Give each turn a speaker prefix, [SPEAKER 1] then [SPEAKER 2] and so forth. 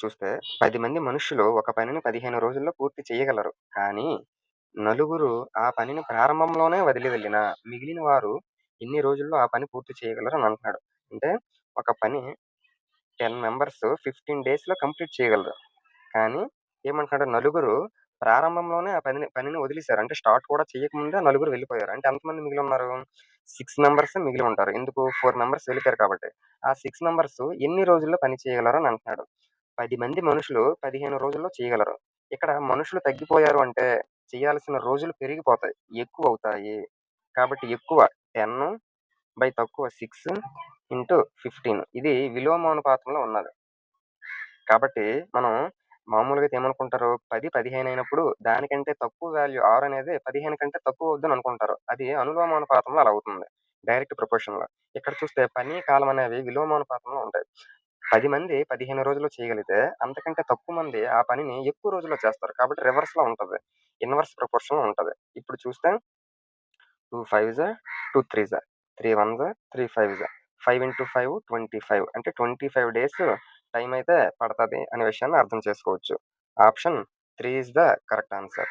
[SPEAKER 1] చూస్తే పది మంది మనుషులు ఒక పనిని 15 రోజుల్లో పూర్తి చేయగలరు. కానీ, నలుగురు ఆ పనిని ప్రారంభంలోనే వదిలి వెళ్ళినా, మిగిలిన వారు ఎన్ని రోజుల్లో ఆ పని పూర్తి చేయగలరు అని అంటున్నాడు. అంటే ఒక పని 10 మెంబర్స్ 15 డేస్‌లో కంప్లీట్ చేయగలరు. కానీ ఏమంటున్నాడు నలుగురు ప్రారంభంలోనే ఆ పనిని పనిని వదిలేసారు. అంటే స్టార్ట్ కూడా చేయకముందే నలుగురు వెళ్ళిపోయారు. అంటే ఎంతమంది మిగిలున్నారు? 6 మెంబర్స్ మిగిలి ఉంటారు. ఎందుకు? 4 మెంబర్స్ వెళ్ళిపోయారు కాబట్టి. ఆ 6 మెంబర్స్ ఎన్ని రోజుల్లో పని చేయగలరు అని అంటున్నాడు. పది మంది మనుషులు 15 రోజుల్లో చేయగలరు. ఇక్కడ మనుషులు తగ్గిపోయారు అంటే చేయాల్సిన రోజులు పెరిగిపోతాయి. ఎక్కువ అవుతాయి కాబట్టి ఎక్కువ 10 బై తక్కువ సిక్స్ ఇంటూ 15 ఇది విలోమానుపాతంలో ఉన్నది. కాబట్టి మనం మామూలుగా అయితే ఏమనుకుంటారు 10, 15 అయినప్పుడు దానికంటే తక్కువ వాల్యూ ఆరు అనేది 15 కంటే తక్కువ వద్దని అనుకుంటారు. అది అనులోమానుపాతంలో అలా అవుతుంది. డైరెక్ట్ ప్రపోర్షన్‌లో. ఇక్కడ చూస్తే పని, కాలం అనేవి విలోమానుపాతంలో ఉంటాయి. పది మంది 15 రోజుల్లో చేయగలిగితే అంతకంటే తక్కువ మంది ఆ పనిని ఎక్కువ రోజుల్లో చేస్తారు. కాబట్టి రివర్స్‌లో ఉంటది. ఇన్వర్స్ ప్రపోర్షన్‌లో ఉంటది. ఇప్పుడు చూస్తే 2 fives 2 threes 3 ones 3 fives 5 into 5 25 అంటే 25 డేస్ టైం అయితే పడతది అనే విషయాన్ని అర్థం చేసుకోవచ్చు. Option 3 is the correct answer.